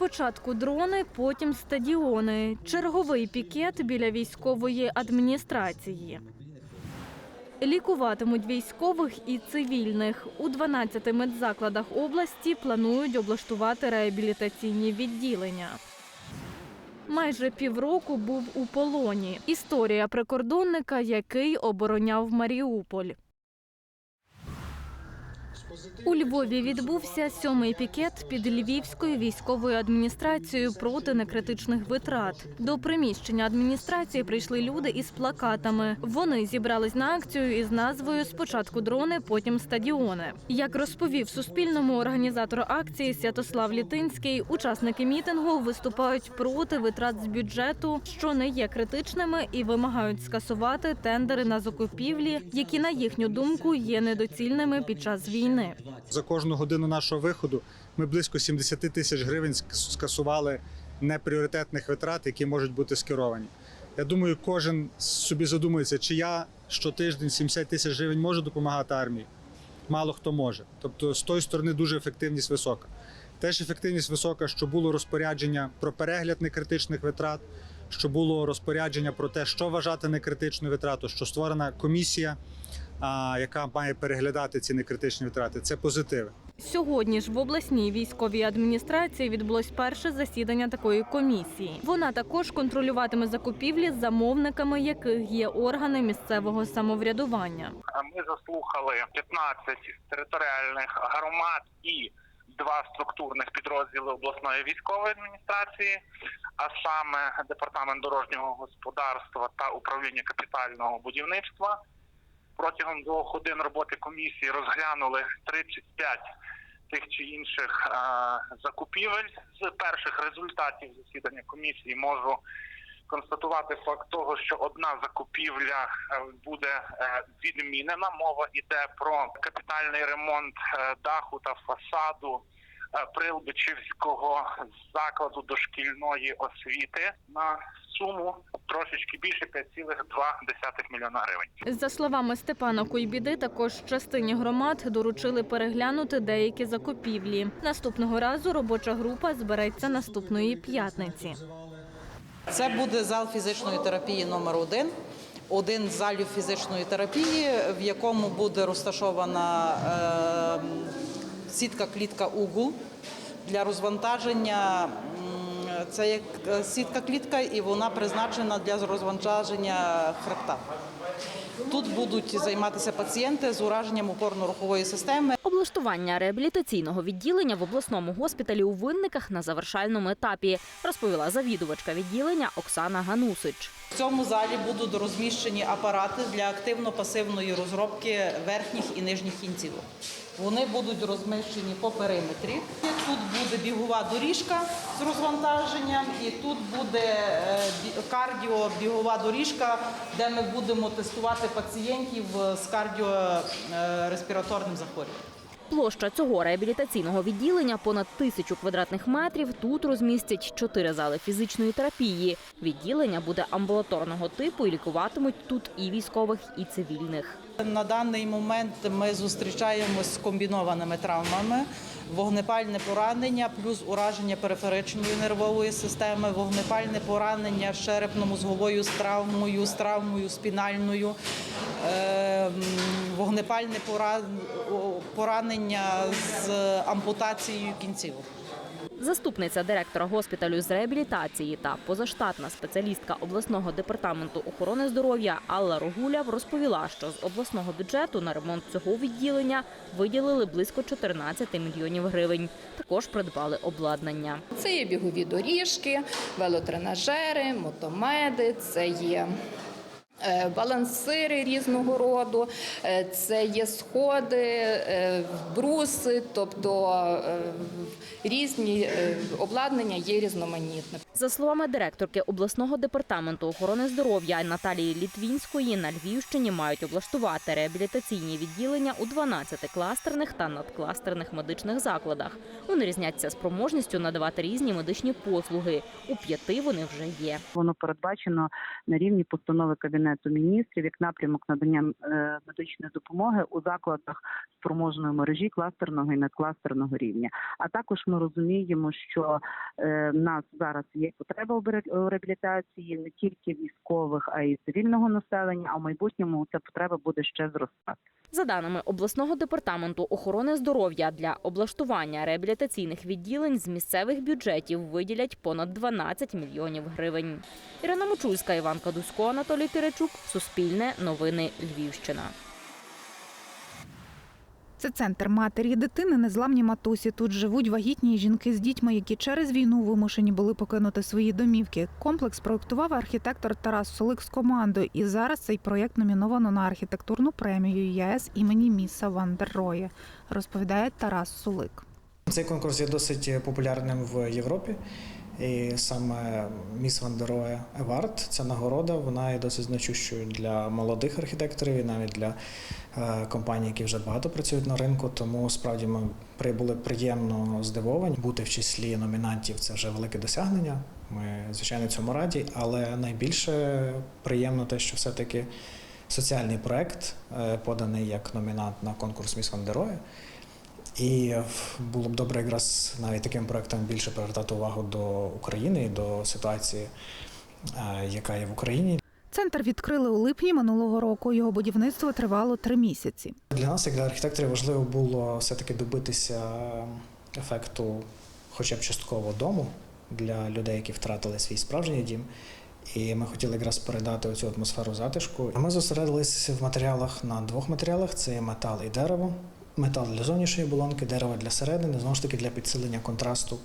Спочатку дрони, потім стадіони. Черговий пікет біля військової адміністрації. Лікуватимуть військових і цивільних. У 12 медзакладах області планують облаштувати реабілітаційні відділення. Майже півроку був у полоні. Історія прикордонника, який обороняв Маріуполь. У Львові відбувся сьомий пікет під львівською військовою адміністрацією проти некритичних витрат. До приміщення адміністрації прийшли люди із плакатами. Вони зібрались на акцію із назвою Спочатку дрони, потім стадіони. Як розповів Суспільному організатор акції Святослав Літинський, учасники мітингу виступають проти витрат з бюджету, що не є критичними, і вимагають скасувати тендери на закупівлі, які на їхню думку є недоцільними під час війни. За кожну годину нашого виходу ми близько 70 тисяч гривень скасували непріоритетних витрат, які можуть бути скеровані. Я думаю, кожен собі задумується, чи я щотиждень 70 тисяч гривень можу допомагати армії. Мало хто може. Тобто, з тої сторони дуже ефективність висока. Теж ефективність висока, що було розпорядження про перегляд некритичних витрат, що було розпорядження про те, що вважати некритичною витратою, що створена комісія, яка має переглядати ці некритичні витрати. Це позитиви. Сьогодні ж в обласній військовій адміністрації відбулось перше засідання такої комісії. Вона також контролюватиме закупівлі, з замовниками яких є органи місцевого самоврядування. Ми заслухали 15 територіальних громад і два структурних підрозділи обласної військової адміністрації, а саме департамент дорожнього господарства та управління капітального будівництва. Протягом двох годин роботи комісії розглянули 35 тих чи інших е, закупівель. З перших результатів засідання комісії можу констатувати факт того, що одна закупівля е, буде е, відмінена. Мова йде про капітальний ремонт е, даху та фасаду Прилбичівського закладу дошкільної освіти на суму трошечки більше 5,2 мільйона гривень. За словами Степана Куйбіди, також частині громад доручили переглянути деякі закупівлі. Наступного разу робоча група збереться наступної п'ятниці. Це буде зал фізичної терапії номер один. Один з залів фізичної терапії, в якому буде розташована е, сітка клітка угул для розвантаження. Це як е, сітка клітка, і вона призначена для розвантаження хребта. Тут будуть займатися пацієнти з ураженням опорно-рухової системи. Облаштування реабілітаційного відділення в обласному госпіталі у Винниках на завершальному етапі, розповіла завідувачка відділення Оксана Ганусич. В цьому залі будуть розміщені апарати для активно-пасивної розробки верхніх і нижніх кінцівок. Вони будуть розміщені по периметрі. Тут буде бігова доріжка з розвантаженням, і тут буде е, бі- кардіобігова доріжка, де ми будемо тестувати пацієнтів з кардіореспіраторним захворюванням. Площа цього реабілітаційного відділення понад тисячу квадратних метрів. Тут розмістять чотири зали фізичної терапії. Відділення буде амбулаторного типу і лікуватимуть тут і військових, і цивільних. На даний момент ми зустрічаємось з комбінованими травмами, вогнепальне поранення, плюс ураження периферичної нервової системи, вогнепальне поранення з черепно-мозговою з травмою, з травмою спінальною, е, вогнепальне пора- поранення з ампутацією кінцівок. Заступниця директора госпіталю з реабілітації та позаштатна спеціалістка обласного департаменту охорони здоров'я Алла Рогуляв розповіла, що з обласного бюджету на ремонт цього відділення виділили близько 14 мільйонів гривень. Також придбали обладнання. Це є бігові доріжки, велотренажери, мотомеди, це є. Е, Балансири різного роду, е, це є сходи, е, бруси, тобто різні обладнання є різноманітне. За словами директорки обласного департаменту охорони здоров'я Наталії Літвінської, на Львівщині мають облаштувати реабілітаційні відділення у 12 кластерних та надкластерних медичних закладах. Вони різняться спроможністю надавати різні медичні послуги. У п'яти вони вже є. Воно передбачено на рівні постанови Кабінету кабінету міністрів як напрямок надання е, медичної допомоги у закладах спроможної мережі кластерного і надкластерного рівня. А також ми розуміємо, що е, в нас зараз є потреба у реабілітації не тільки військових, а й цивільного населення. А в майбутньому ця потреба буде ще зростати. За даними обласного департаменту охорони здоров'я, для облаштування реабілітаційних відділень з місцевих бюджетів виділять понад 12 мільйонів гривень. Ірина Мочульська, Іван Кадусько, Анатолій Киричук. Суспільне новини Львівщина. Це центр матері і дитини незламні матусі. Тут живуть вагітні жінки з дітьми, які через війну вимушені були покинути свої домівки. Комплекс проектував архітектор Тарас Солик з командою. І зараз цей проєкт номіновано на архітектурну премію ЄС імені Міса Ван дер розповідає Тарас Сулик. Цей конкурс є досить популярним в Європі. І саме Міс Вандероя Евард, ця нагорода, вона є досить значущою для молодих архітекторів і навіть для е, компаній, які вже багато працюють на ринку. Тому справді ми при- були приємно здивовані. Бути в числі номінантів це вже велике досягнення. Ми звичайно цьому раді, але найбільше приємно те, що все-таки соціальний проект е, поданий як номінант на конкурс Міс Вандероя. І було б добре якраз навіть таким проектом більше привертати увагу до України і до ситуації, е, яка є в Україні. Центр відкрили у липні минулого року. Його будівництво тривало три місяці. Для нас, як для архітекторів, важливо було все-таки добитися ефекту, хоча б частково дому для людей, які втратили свій справжній дім. І ми хотіли якраз передати цю атмосферу затишку. Ми зосередились в матеріалах на двох матеріалах: це метал і дерево. Метал для зовнішньої оболонки, дерево для середини, знову ж таки для підсилення контрасту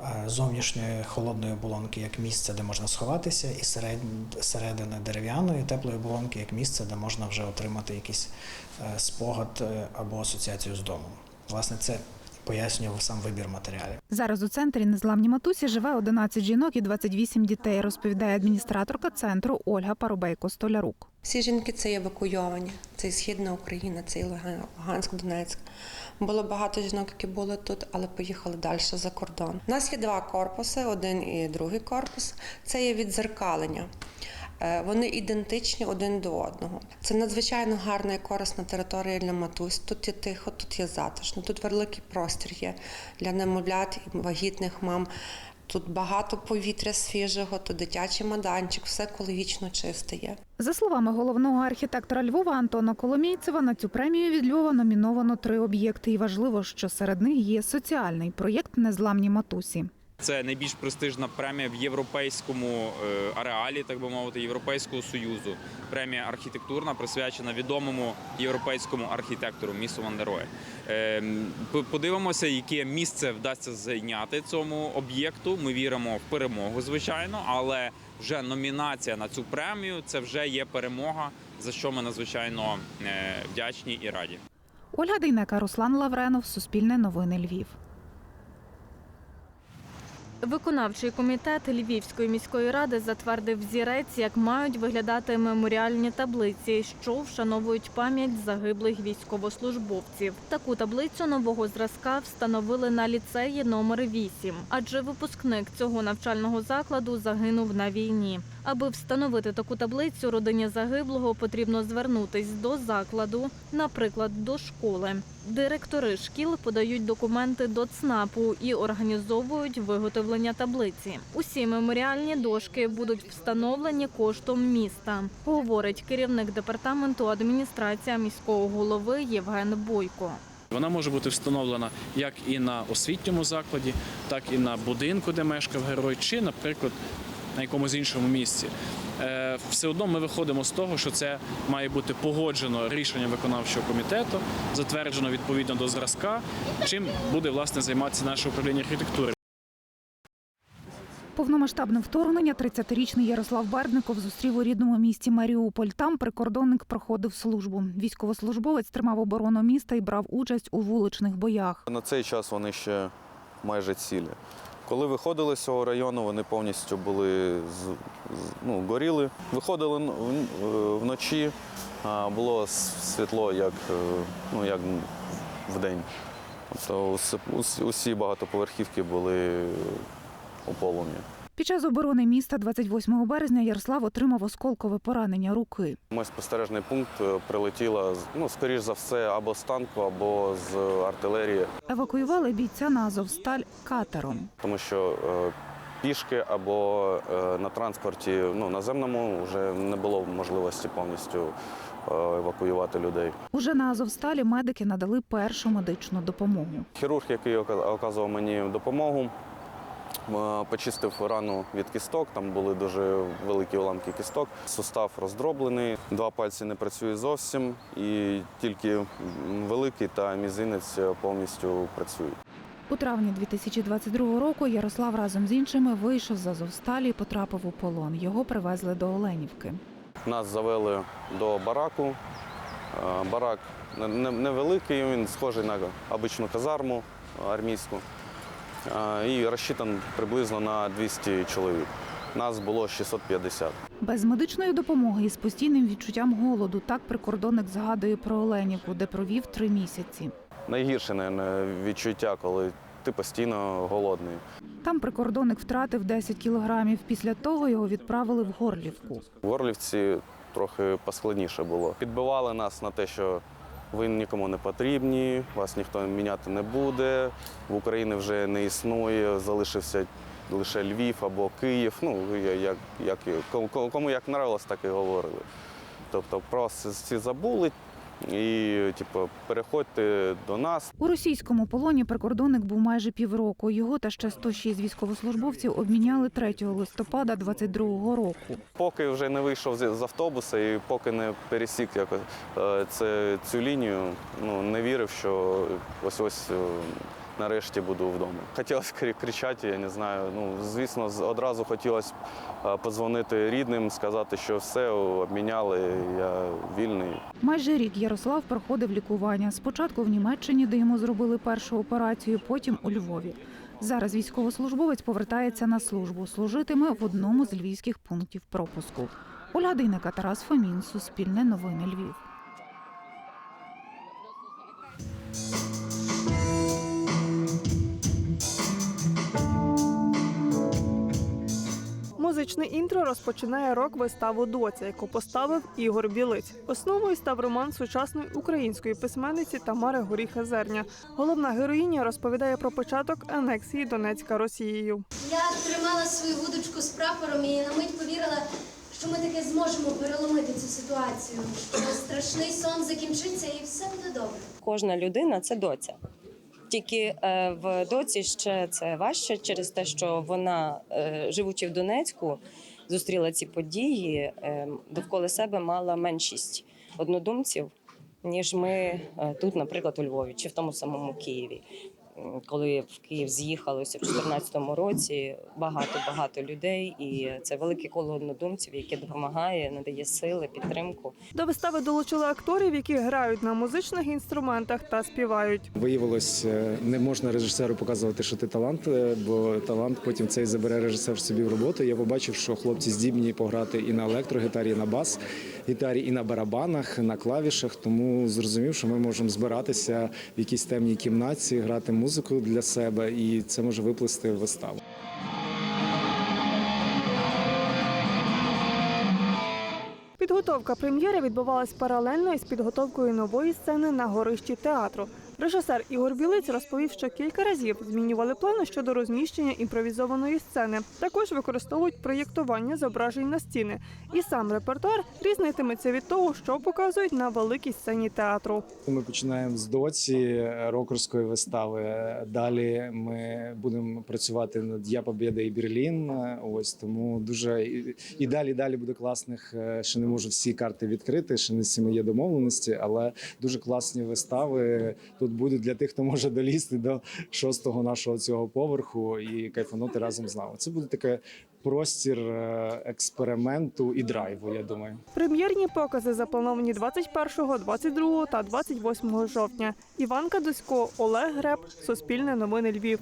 е, зовнішньої холодної оболонки як місце, де можна сховатися, і серед- середини дерев'яної теплої оболонки як місце, де можна вже отримати якийсь е, спогад е, або асоціацію з домом. Власне, це пояснював сам вибір матеріалів. Зараз у центрі незламні матусі живе 11 жінок і 28 дітей, розповідає адміністраторка центру Ольга Парубейко Столярук. Всі жінки це евакуйовані. Це і Східна Україна, це і Луган- Луганськ, Донецьк. Було багато жінок, які були тут, але поїхали далі за кордон. У нас є два корпуси, один і другий корпус. Це є відзеркалення. Е, Вони ідентичні один до одного. Це надзвичайно гарна і корисна територія для матусь. Тут є тихо, тут є затишно, тут великий простір є для немовлят і вагітних мам. Тут багато повітря свіжого, тут дитячий майданчик, все екологічно чисте є. За словами головного архітектора Львова Антона Коломійцева, на цю премію від Львова номіновано три об'єкти. І важливо, що серед них є соціальний проєкт Незламні матусі. Це найбільш престижна премія в європейському е, ареалі, так би мовити, Європейського союзу. Премія архітектурна присвячена відомому європейському архітектору Місу Вандерої. Подивимося, яке місце вдасться зайняти цьому об'єкту. Ми віримо в перемогу, звичайно, але вже номінація на цю премію це вже є перемога, за що ми надзвичайно е, вдячні і раді. Ольга Дейнека, Руслан Лавренов, Суспільне новини Львів. Виконавчий комітет Львівської міської ради затвердив зірець, як мають виглядати меморіальні таблиці, що вшановують пам'ять загиблих військовослужбовців. Таку таблицю нового зразка встановили на ліцеї номер 8, адже випускник цього навчального закладу загинув на війні. Аби встановити таку таблицю, родині загиблого потрібно звернутись до закладу, наприклад, до школи. Директори шкіл подають документи до ЦНАПу і організовують виготовлення таблиці. Усі меморіальні дошки будуть встановлені коштом міста, говорить керівник департаменту адміністрація міського голови Євген Бойко. Вона може бути встановлена як і на освітньому закладі, так і на будинку, де мешкав герой, чи, наприклад, на якомусь іншому місці. Е, Все одно ми виходимо з того, що це має бути погоджено рішенням виконавчого комітету, затверджено відповідно до зразка, чим буде власне займатися наше управління архітектури. Повномасштабне вторгнення 30-річний Ярослав Бердников зустрів у рідному місті Маріуполь. Там прикордонник проходив службу. Військовослужбовець тримав оборону міста і брав участь у вуличних боях. На цей час вони ще майже цілі. Коли виходили з цього району, вони повністю були ну, горіли. Виходили е, вночі, а було світло як, е, ну, як в день. Тобто усі- багатоповерхівки були у полум'ї. Під час оборони міста 28 березня Ярослав отримав осколкове поранення руки. Мой спостережний пункт е, прилетіла, ну, скоріш за все, або з танку, або з артилерії, Евакуювали бійця на Азовсталь катером. тому що е, пішки або е, на транспорті ну, наземному вже не було можливості повністю евакуювати людей. Уже на Азовсталі медики надали першу медичну допомогу. Хірург, який оказував мені допомогу, почистив рану від кісток. Там були дуже великі уламки кісток. Сустав роздроблений, два пальці не працюють зовсім, і тільки великий та мізинець повністю працюють. У травні 2022 року Ярослав разом з іншими вийшов з Азовсталі і потрапив у полон. Його привезли до Оленівки. Нас завели до бараку. Е, Барак не- не- невеликий, він схожий на обичну казарму армійську. І розчитан приблизно на 200 чоловік. Нас було 650. Без медичної допомоги і з постійним відчуттям голоду так прикордонник згадує про Оленівку, де провів три місяці. Найгірше наверное, відчуття, коли ти постійно голодний. Там прикордонник втратив 10 кілограмів. Після того його відправили в Горлівку. В Горлівці трохи поскладніше було. Підбивали нас на те, що ви нікому не потрібні, вас ніхто міняти не буде. В Україні вже не існує, залишився лише Львів або Київ. Ну, як, як, кому- як нравилось, так і говорили. Тобто про всі забули і, типу, переходьте до нас. У російському полоні прикордонник був майже півроку. Його та ще 106 військовослужбовців обміняли 3 листопада 22-го року. Поки вже не вийшов з автобуса і поки не пересік якось е, це, цю лінію, ну не вірив, що ось ось е, нарешті буду вдома. Хотілося кричати, я не знаю. Ну, звісно, одразу хотілося подзвонити рідним, сказати, що все обміняли, я вільний. Майже рік Ярослав проходив лікування. Спочатку в Німеччині, де йому зробили першу операцію, потім у Львові. Зараз військовослужбовець повертається на службу. Служитиме в одному з львівських пунктів пропуску. Ольга Дейнека, Тарас Фомін, Суспільне новини Львів. Музичне інтро розпочинає рок-виставу Доця, яку поставив Ігор Білиць. Основою став роман сучасної української письменниці Тамари Горіха Зерня. Головна героїня розповідає про початок анексії Донецька Росією. Я тримала свою вудочку з прапором і на мить повірила, що ми таки зможемо переломити цю ситуацію. Що страшний сон закінчиться і все буде добре. Кожна людина це доця. Тільки е, в доці ще це важче через те, що вона, е, живучи в Донецьку, зустріла ці події, е, довкола себе мала меншість однодумців, ніж ми тут, наприклад, у Львові чи в тому самому Києві. Коли в Київ з'їхалося в 2014 році багато багато людей, і це велике коло однодумців, яке допомагає, надає сили, підтримку. До вистави долучили акторів, які грають на музичних інструментах та співають. Виявилось, е, не можна режисеру показувати, що ти талант, е, бо талант потім цей забере режисер собі в роботу. Я побачив, що хлопці здібні пограти і на електрогітарі, і на бас гітарі, і на барабанах, і на клавішах. Тому зрозумів, що ми можемо збиратися в якійсь темній кімнаті, грати музику для себе, і це може виплисти в виставу. Підготовка прем'єри відбувалась паралельно із підготовкою нової сцени на горищі театру. Режисер Ігор Білиць розповів, що кілька разів змінювали плани щодо розміщення імпровізованої сцени. Також використовують проєктування зображень на стіни. І сам репертуар різнитиметься від того, що показують на великій сцені театру. Ми починаємо з доці рокерської вистави. Далі ми будемо працювати над Я Побєда і Берлін. Ось тому дуже і, далі далі буде класних. е, Ще не можу всі карти відкрити. Ще не цими є домовленості, але дуже класні вистави тут будуть для тих, хто може долізти до шостого нашого цього поверху і кайфанути разом з нами. Це буде таке простір е, експерименту і драйву. Я думаю. Прем'єрні покази заплановані 21, 22 та 28 жовтня. Іван Кадусько, Олег Греб, Суспільне новини Львів.